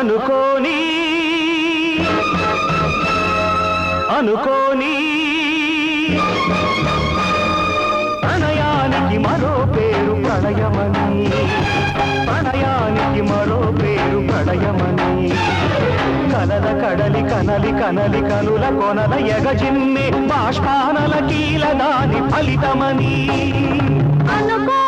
అనుకోని. అనుకోని. ప్రణయానికి మరో పేరు ప్రణయమని. ప్రణయానికి మరో పేరు ప్రణయమని. కలల కడలి కనలి కనలి కనుల కొనల ఎగజిన్ని బాష్పానల కీల దాని ఫలితమని. అనుకో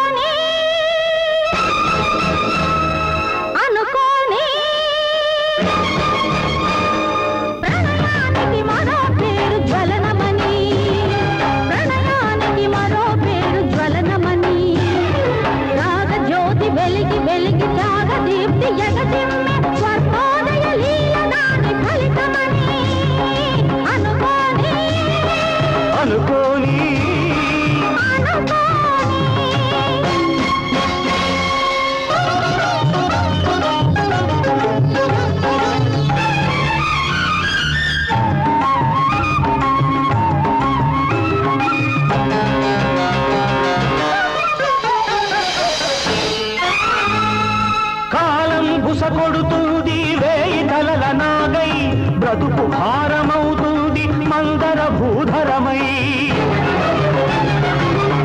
బ్రతుకు భారమవుతుంది మందర భూధరమై.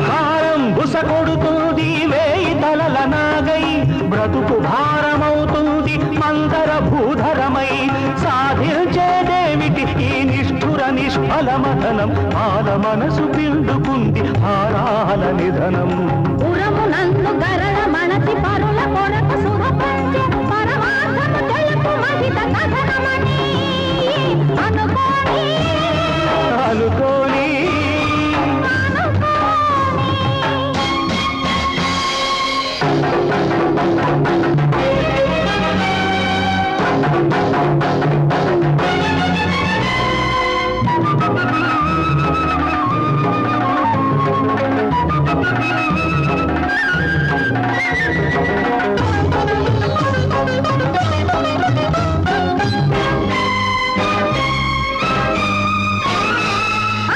భారం బుస కొడుతుంది వేయి తలల నాగై. బ్రతుకు భారమవుతుంది మందర భూధరమై. సాధించేదేమిటి ఈ నిష్ఠుర నిష్ఫల నిష్ఫలమథనం పాద మనసు పిండుకుంది భారాల నిధనం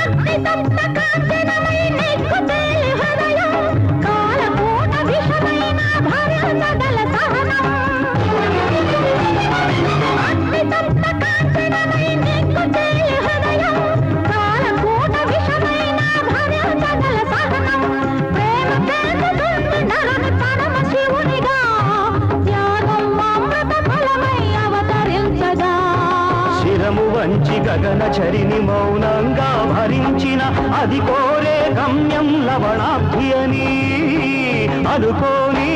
అగ్నితప్త కాంచనమై గగన చరిని మౌనంగా భరించిన అది కోరే గమ్యం లవణాబ్ధి అని అనుకోని.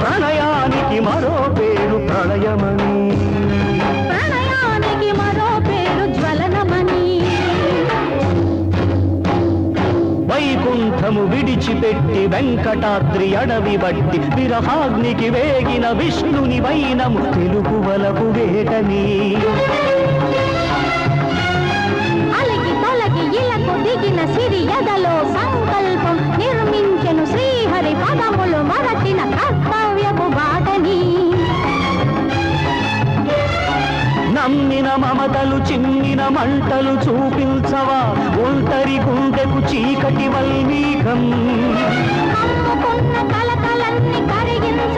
ప్రణయానికి మరో పేరు ప్రళయమని వైకుంఠము విడిచిపెట్టి వెంకటాద్రి అడవి బట్టి విరహాగ్నికి వేగిన విష్ణుని వైనము తెలుగు వలపు వేటని. దిగిన సిరి ఎదలో సంకల్పం నిర్మించెను శ్రీహరి పదములు మరచిన కర్తవ్యపు బాటని నమ్మిన మమతలు చిన్నిన మంటలు చూపించవా అందరి గుండెకు చీకటి వల్మీకం కలతలన్నీ కరిగించ